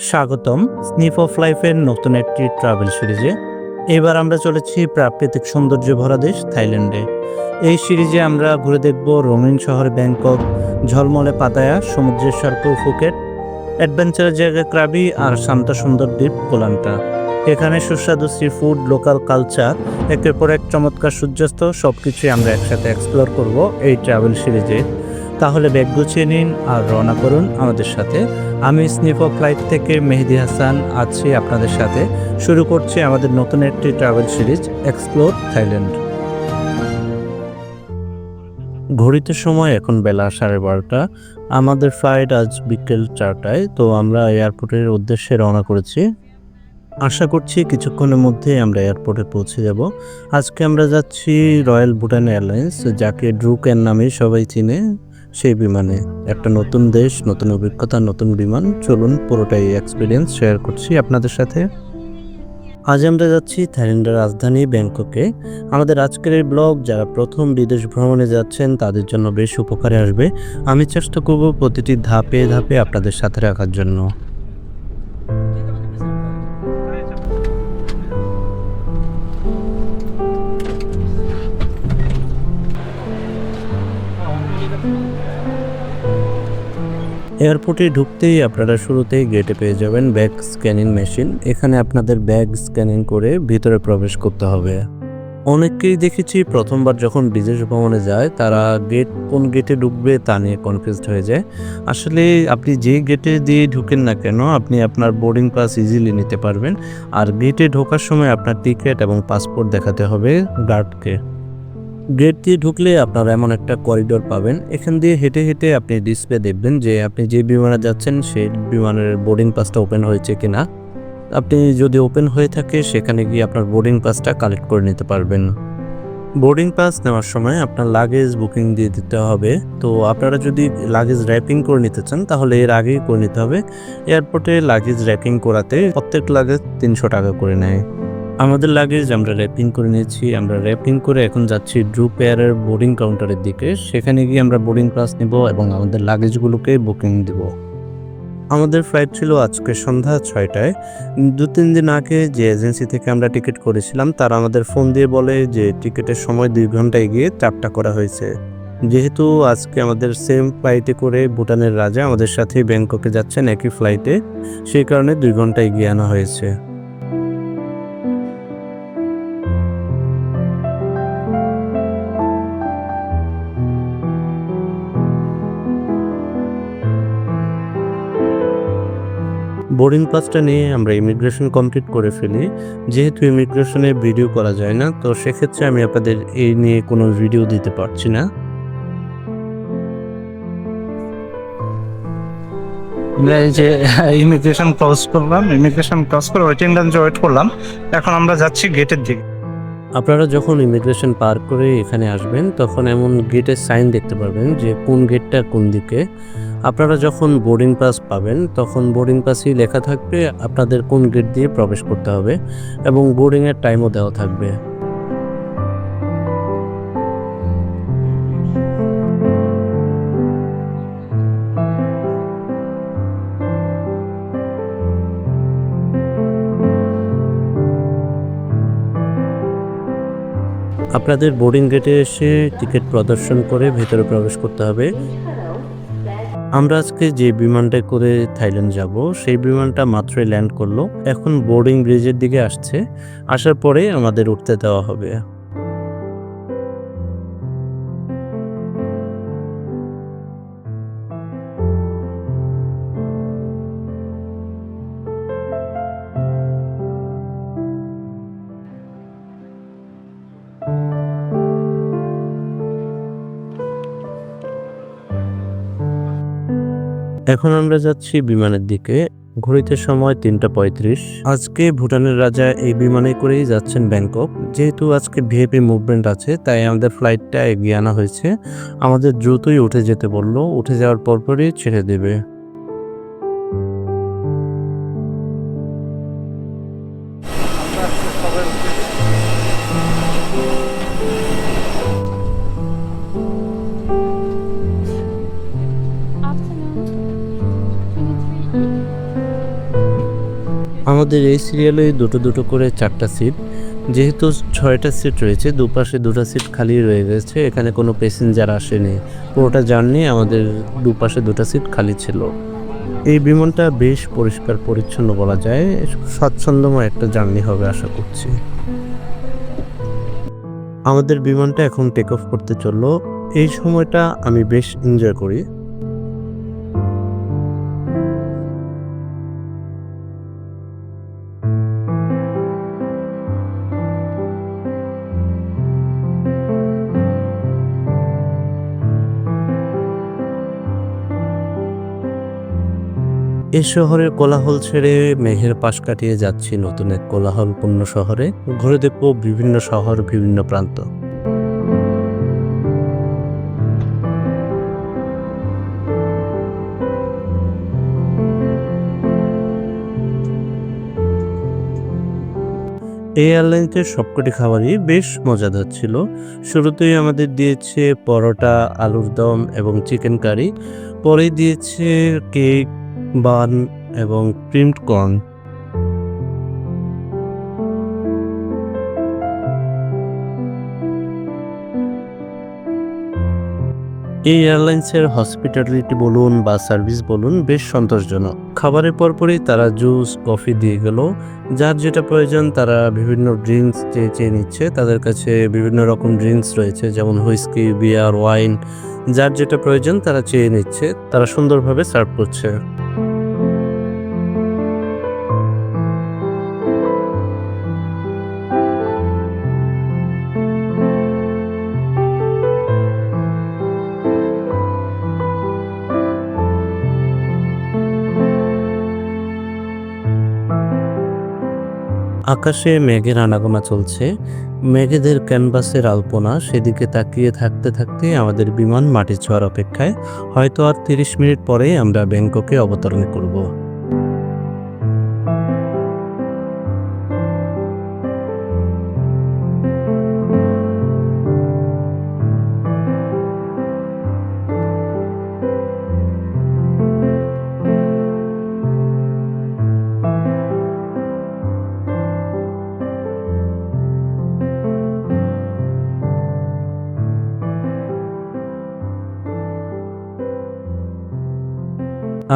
স্বাগতম snip of লাইফের নতুন একটি ট্রাভেল সিরিজে এবার আমরা চলেছি প্রাকৃতিক সৌন্দর্য ভরা দেশ থাইল্যান্ডে। এই সিরিজে আমরা ঘুরে দেখব রঙিন শহর ব্যাংকক, ঝলমলে পাতায়া, সমুদ্রের সর্প ফুকেট অ্যাডভেঞ্চারের জায়গা ক্রাবি আর শান্ত সুন্দর দ্বীপ কোলান্টা। এখানে সুস্বাদু সি ফুড লোকাল কালচার একের পর এক চমৎকার সূর্যাস্ত সব কিছুই আমরা একসাথে এক্সপ্লোর করব এই ট্রাভেল সিরিজে তাহলে ব্যাগ গুছিয়ে নিন আর রওনা করুন আমাদের সাথে। আমি স্নিপ অফ লাইফ থেকে মেহেদি হাসান আছি আপনাদের সাথে। শুরু করছি আমাদের নতুন একটি ট্রাভেল সিরিজ এক্সপ্লোর থাইল্যান্ড ঘড়িতে সময় এখন বেলা সাড়ে বারোটা। আমাদের ফ্লাইট আজ বিকেল চারটায়, তো আমরা এয়ারপোর্টের উদ্দেশ্যে রওনা করেছি। আশা করছি কিছুক্ষণের মধ্যে আমরা এয়ারপোর্টে পৌঁছে যাব। আজকে আমরা যাচ্ছি রয়্যাল ভুটান এয়ারলাইন্স যাকে ড্রুকেন নামে সবাই চিনে। সেই বিমানে একটা নতুন দেশ, নতুন অভিজ্ঞতা, নতুন বিমান। চলুন পুরোটাই এক্সপিরিয়েন্স শেয়ার করছি আপনাদের সাথে। আজ আমরা যাচ্ছি থাইল্যান্ডের রাজধানী ব্যাংককে। আমাদের আজকের এই ব্লগ যারা প্রথম বিদেশ ভ্রমণে যাচ্ছেন, তাদের জন্য বেশ উপকারে আসবে। আমি চেষ্টা করব প্রতিটি ধাপে ধাপে আপনাদের সাথে রাখার জন্য। এয়ারপোর্টে ঢুকতেই আপনারা শুরুতেই গেটে পেয়ে যাবেন ব্যাগ স্ক্যানিং মেশিন এখানে আপনাদের ব্যাগ স্ক্যানিং করে ভিতরে প্রবেশ করতে হবে। অনেককেই দেখেছি প্রথমবার যখন বিদেশ ভ্রমণে যায়, তারা গেট কোন গেটে ঢুকবে তা নিয়ে কনফিউজড হয়ে যায়। আসলে আপনি যে গেটে দিয়ে ঢুকেন না কেন, আপনি আপনার বোর্ডিং পাস ইজিলি নিতে পারবেন। আর গেটে ঢোকার সময় আপনার টিকিট এবং পাসপোর্ট দেখাতে হবে গার্ডকে গেট দিয়ে ঢুকলে আপনারা এমন একটা করিডোর পাবেন। এখান দিয়ে হেঁটে হেঁটে আপনি ডিসপ্লে দেখবেন যে আপনি যে বিমানে যাচ্ছেন সেই বিমানের বোর্ডিং পাসটা ওপেন হয়েছে কিনা। আপনি যদি ওপেন হয়ে থাকে, সেখানে গিয়ে আপনার বোর্ডিং পাসটা কালেক্ট করে নিতে পারবেন। বোর্ডিং পাস নেওয়ার সময় আপনার লাগেজ বুকিং দিয়ে দিতে হবে। তো আপনারা যদি লাগেজ র্যাপিং করে নিতে চান, তাহলে এর আগেই করে নিতে হবে। এয়ারপোর্টে লাগেজ র্যাপিং করাতে প্রত্যেক লাগেজ তিনশো টাকা করে নেয়। আমাদের লাগেজ আমরা র্যাপিং করে নিয়েছি, আমরা র্যাপিং করে এখন যাচ্ছি ড্রু এয়ারের বোর্ডিং কাউন্টারের দিকে। সেখানে গিয়ে আমরা বোর্ডিং পাস নিব এবং আমাদের লাগেজগুলোকে বুকিং দিব। আমাদের ফ্লাইট ছিল আজকে সন্ধ্যা ছয়টায়। দু, তিন দিন আগে যে এজেন্সি থেকে আমরা টিকিট করেছিলাম, তারা আমাদের ফোন দিয়ে বলে যে টিকিটের সময় দুই ঘণ্টা এগিয়ে চারটা করা হয়েছে। যেহেতু আজকে আমাদের সেম ফ্লাইটে করে ভুটানের রাজা আমাদের সাথে ব্যাংককে যাচ্ছেন একই ফ্লাইটে সেই কারণে দুই ঘণ্টা এগিয়ে আনা হয়েছে। বোর্ডিং পাসটা নিয়ে আমরা ইমিগ্রেশন কমপ্লিট করে ফেলি। যেহেতু ইমিগ্রেশনে ভিডিও করা যায় না তো সেক্ষেত্রে আমি আপনাদের এই নিয়ে কোনো ভিডিও দিতে পারছি না। যে ইমিগ্রেশন ক্রস করলাম ইমিগ্রেশন ক্রস করে ওয়েটিং লাইনে ওয়েট করলাম এখন আমরা যাচ্ছি গেটের দিকে। আপনারা যখন ইমিগ্রেশন পার করে এখানে আসবেন তখন এমন গেটের সাইন দেখতে পারবেন যে কোন গেটটা কোন দিকে। আপনারা যখন বোর্ডিং পাস পাবেন, তখন বোর্ডিং পাসই লেখা থাকবে আপনাদের কোন গেট দিয়ে প্রবেশ করতে হবে এবং বোর্ডিংয়ের টাইমও দেওয়া থাকবে। আপনাদের বোর্ডিং গেটে এসে টিকিট প্রদর্শন করে ভেতরে প্রবেশ করতে হবে। আমরা আজকে যে বিমানটা করে থাইল্যান্ড যাব, সেই বিমানটা মাত্রই ল্যান্ড করল। এখন বোর্ডিং ব্রিজের দিকে আসছে। আসার পরে আমাদের উঠতে দেওয়া হবে। এখন আমরা যাচ্ছি বিমানের দিকে। ঘড়িতে সময় তিনটা পঁয়ত্রিশ। আজকে ভুটানের রাজা এই বিমানে করেই যাচ্ছেন ব্যাংকক। যেহেতু আজকে ভিএপি মুভমেন্ট আছে, তাই আমাদের ফ্লাইটটা এগিয়ে আনা হয়েছে। আমাদের দ্রুতই উঠে যেতে বলল। উঠে যাওয়ার পরপরই ছেড়ে দেবে। আমাদের এই সিরিয়ালে দুটো দুটো করে চারটা সিট যেহেতু ছয়টা সিট রয়েছে, দুপাশে দুটো সিট খালি রয়ে গেছে, এখানে কোনো প্যাসেঞ্জার আসেনি। পুরোটা জার্নি আমাদের দুপাশে দুটো সিট খালি ছিল। এই বিমানটা বেশ পরিষ্কার পরিচ্ছন্ন বলা যায় স্বাচ্ছন্দ্যময় একটা জার্নি হবে আশা করছি। আমাদের বিমানটা এখন টেক অফ করতে চলল। এই সময়টা আমি বেশ এনজয় করি। এই শহরের কোলাহল ছেড়ে মেঘের পাশ কাটিয়ে যাচ্ছি নতুন এক কোলাহলপূর্ণ শহরে, ঘুরে দেখব বিভিন্ন শহর, বিভিন্ন প্রান্ত। এই এয়ারলাইন্সের সবকটি খাবারই বেশ মজাদার ছিল। শুরুতেই আমাদের দিয়েছে পরোটা, আলুর দম এবং চিকেন কারি, পরে দিয়েছে কেক বান এবং প্রিন্ট কর্ন। এই এয়ারলাইন্সের হসপিটালিটি বলুন বা সার্ভিস বলুন বেশ সন্তোষজনক। খাবারের পরপরই তারা জুস, কফি দিয়ে গেল। যার যেটা প্রয়োজন তারা বিভিন্ন ড্রিঙ্কস চেয়ে চেয়ে নিচ্ছে তাদের কাছে বিভিন্ন রকম ড্রিঙ্কস রয়েছে যেমন হুইস্কি, বিয়ার, ওয়াইন। যার যেটা প্রয়োজন তারা চেয়ে নিচ্ছে, তারা সুন্দরভাবে সার্ভ করছে। আকাশে মেঘের আনাগোনা চলছে। মেঘেদের ক্যানভাসের আলপনা সেদিকে তাকিয়ে থাকতে থাকতে আমাদের বিমান মাটি ছোঁয়ার অপেক্ষায়। হয়তো আর তিরিশ মিনিট পরেই আমরা ব্যাংককে অবতরণ করব।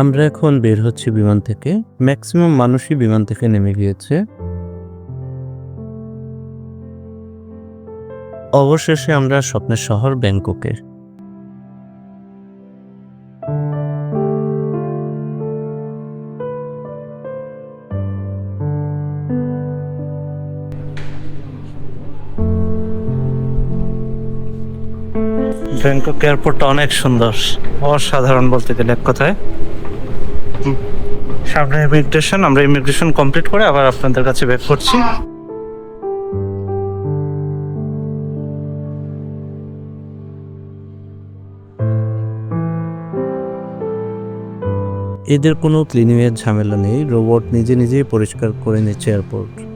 আমরা এখন বের হচ্ছি বিমান থেকে। ম্যাক্সিমাম মানুষই বিমান থেকে নেমে গিয়েছে। অবশেষে আমরা স্বপ্নের শহর ব্যাংককে ব্যাংকক এয়ারপোর্টটা অনেক সুন্দর। অসাধারণ বলতে গেলে এক কথায়। সামনে ইমিগ্রেশন আমরা ইমিগ্রেশন কমপ্লিট করে আবার আপনাদের কাছে ব্যাক করছি। এদের কোনো ক্লিনিংয়ের ঝামেলা নেই রোবট নিজে নিজেই পরিষ্কার করে নিচ্ছে এয়ারপোর্ট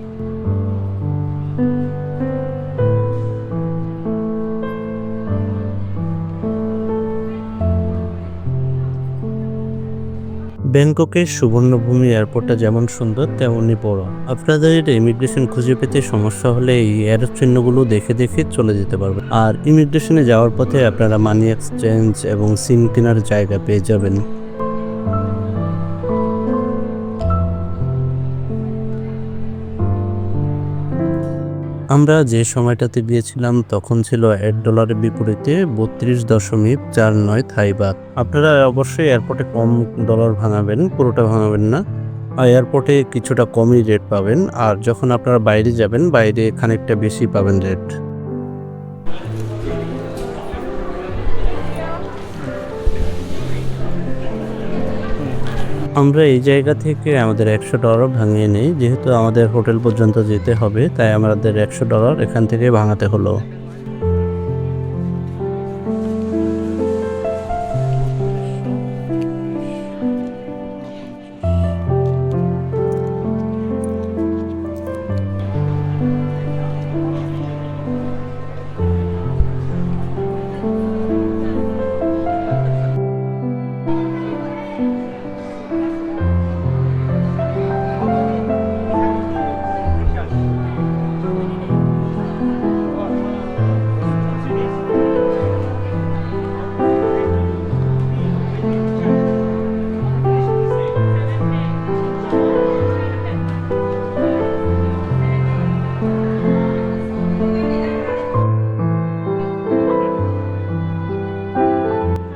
ব্যাংককের সুবর্ণভূমি এয়ারপোর্টটা যেমন সুন্দর, তেমনই বড়। আপনাদের ইমিগ্রেশন খুঁজে পেতে সমস্যা হলে এই এয়ার চিহ্নগুলো দেখে দেখে চলে যেতে পারবে আর ইমিগ্রেশনে যাওয়ার পথে আপনারা মানি এক্সচেঞ্জ এবং সিম কেনার জায়গা পেয়ে যাবেন। আমরা যে সময়টাতে গিয়েছিলাম তখন ছিল এক ডলারের বিপরীতে বত্রিশ দশমিক চার নয় থাই বাদ। আপনারা অবশ্যই এয়ারপোর্টে কম ডলার ভাঙাবেন, পুরোটা ভাঙাবেন না। এয়ারপোর্টে কিছুটা কমই রেট পাবেন। আর যখন আপনারা বাইরে যাবেন, বাইরে খানিকটা বেশি পাবেন রেট আমরা এই জায়গা থেকে আমাদের একশো ডলার ভাঙিয়ে নিই, যেহেতু আমাদের হোটেল পর্যন্ত যেতে হবে, তাই আমাদের একশো ডলার এখান থেকে ভাঙাতে হলো।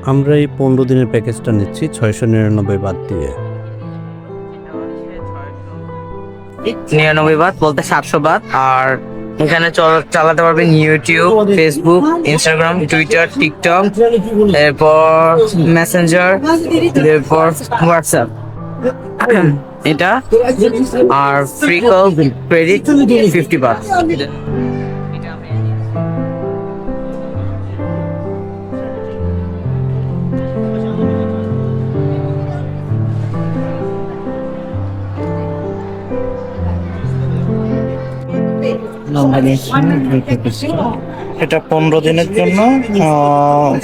আমরা এই পনেরো দিনের প্যাকেজটা নিচ্ছি ছয়শো নিরানব্বই বাদ দিয়ে। নিরানব্বই বাদ বলতে সাতশো বাদ আর এখানে চল- চালাতে পারবেন YouTube Facebook Instagram Twitter TikTok এরপর মেসেঞ্জার এরপর হোয়াটসঅ্যাপ এটা আর ফ্রি কল ক্রেডিট ফিফটি বাদ। এটা পনেরো দিনের জন্য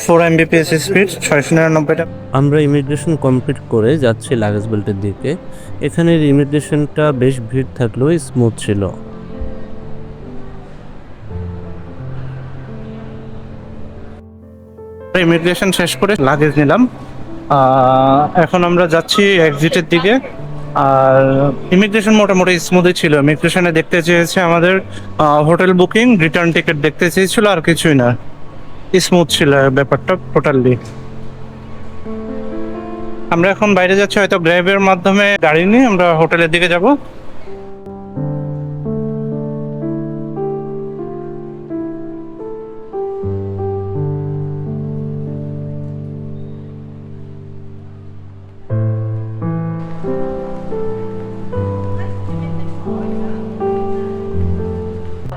ফোর এমবিপিএস স্পিড ছয়শো নিরানব্বই টাকা আমরা ইমিগ্রেশন কমপ্লিট করে যাচ্ছি লাগেজ বেল্টের দিকে। এখানের ইমিগ্রেশনটা বেশ ভিড় থাকলেও স্মুথ ছিল। ইমিগ্রেশন শেষ করে লাগেজ নিলাম। এখন আমরা যাচ্ছি এক্সিটের দিকে। আর ইমিগ্রেশন মোটামুটি স্মুথই ছিল। ইমিগ্রেশনে দেখতে চেয়েছে আমাদের হোটেল বুকিং রিটার্ন টিকিট দেখতে চেয়েছিল, আর কিছুই না। স্মুথ ছিল ব্যাপারটা টোটালি আমরা এখন বাইরে যাচ্ছি, হয়তো গ্র্যাবের মাধ্যমে গাড়ি নিয়ে আমরা হোটেলের দিকে যাব।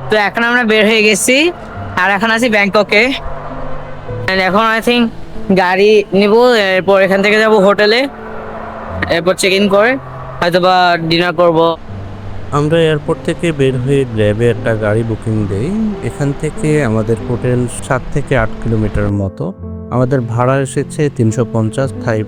তো এখন আমরা বের হয়ে গেছি, আর এখন আছি ব্যাংককে। এখন আই থিঙ্ক গাড়ি নিব, এরপর এখান থেকে যাব হোটেলে, এরপর চেক ইন করে হয়তো বা ডিনার করব। আমরা এয়ারপোর্ট থেকে বের হয়ে গ্র্যাবে একটা গাড়ি বুকিং দেই। এখান থেকে আমাদের হোটেল সাত থেকে আট কিলোমিটার মতো। আমাদের ভাড়া এসেছে তিনশো পঞ্চাশ থাই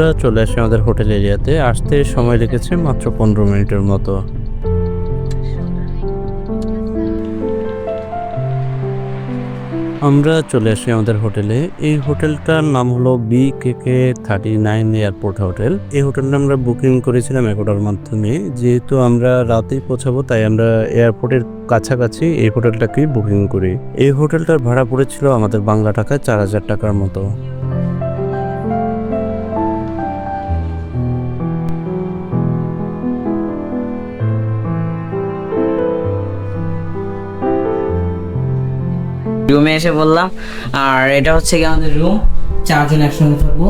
আমরা চলে আসি আমাদের হোটেল এরিয়াতে। আসতে সময় লেগেছে মাত্র পনেরো মিনিটের মতো। আমরা চলে আসি আমাদের হোটেলে। এই হোটেলটার নাম হলো B K K thirty nine airport hotel এই হোটেলটা আমরা বুকিং করেছিলাম একটার মাধ্যমে। যেহেতু আমরা রাতেই পৌঁছাবো, তাই আমরা এয়ারপোর্টের কাছাকাছি এই হোটেলটাকেই বুকিং করি। এই হোটেলটার ভাড়া পড়েছিল আমাদের বাংলা টাকায় চার হাজার টাকার মতো। রুমে এসে বললাম, আর এটা হচ্ছে কি আমাদের রুম চারজন একসঙ্গে থাকব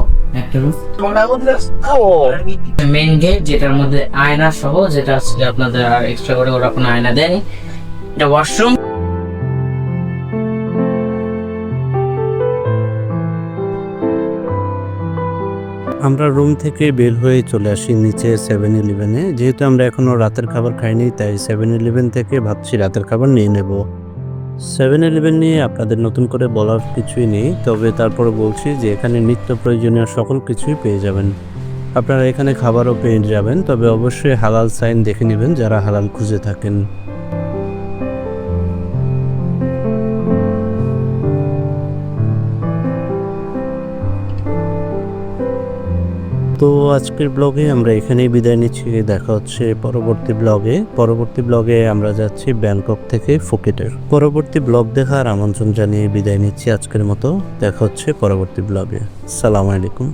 মেইন গেট যেটার মধ্যে আয়না সহ, যেটা হচ্ছে আপনাদের আর এক্সট্রা করে আয়না দেয়নি। এটা ওয়াশরুম আমরা রুম থেকে বের হয়ে চলে আসি নিচে সেভেন ইলেভেনে যেহেতু আমরা এখনও রাতের খাবার খাইনি, তাই সেভেন ইলেভেন থেকে ভাবছি রাতের খাবার নিয়ে নেব। সেভেন ইলেভেন নিয়ে আপনাদের নতুন করে বলার কিছুই নেই, তবে তারপরে বলছি যে এখানে নিত্য প্রয়োজনীয় সকল কিছুই পেয়ে যাবেন। আপনারা এখানে খাবারও পেয়ে যাবেন, তবে অবশ্যই হালাল সাইন দেখে নেবেন যারা হালাল খুঁজে থাকেন। তো আজকের ব্লগে আমরা এখানেই বিদায় নিচ্ছি। দেখা হচ্ছে পরবর্তী ব্লগে পরবর্তী ব্লগে আমরা যাচ্ছি ব্যাংকক থেকে ফুকেটের। পরবর্তী ব্লগ দেখার আমন্ত্রণ জানিয়ে বিদায় নিচ্ছি আজকের মতো। দেখা হচ্ছে পরবর্তী ব্লগে সালাম আলাইকুম।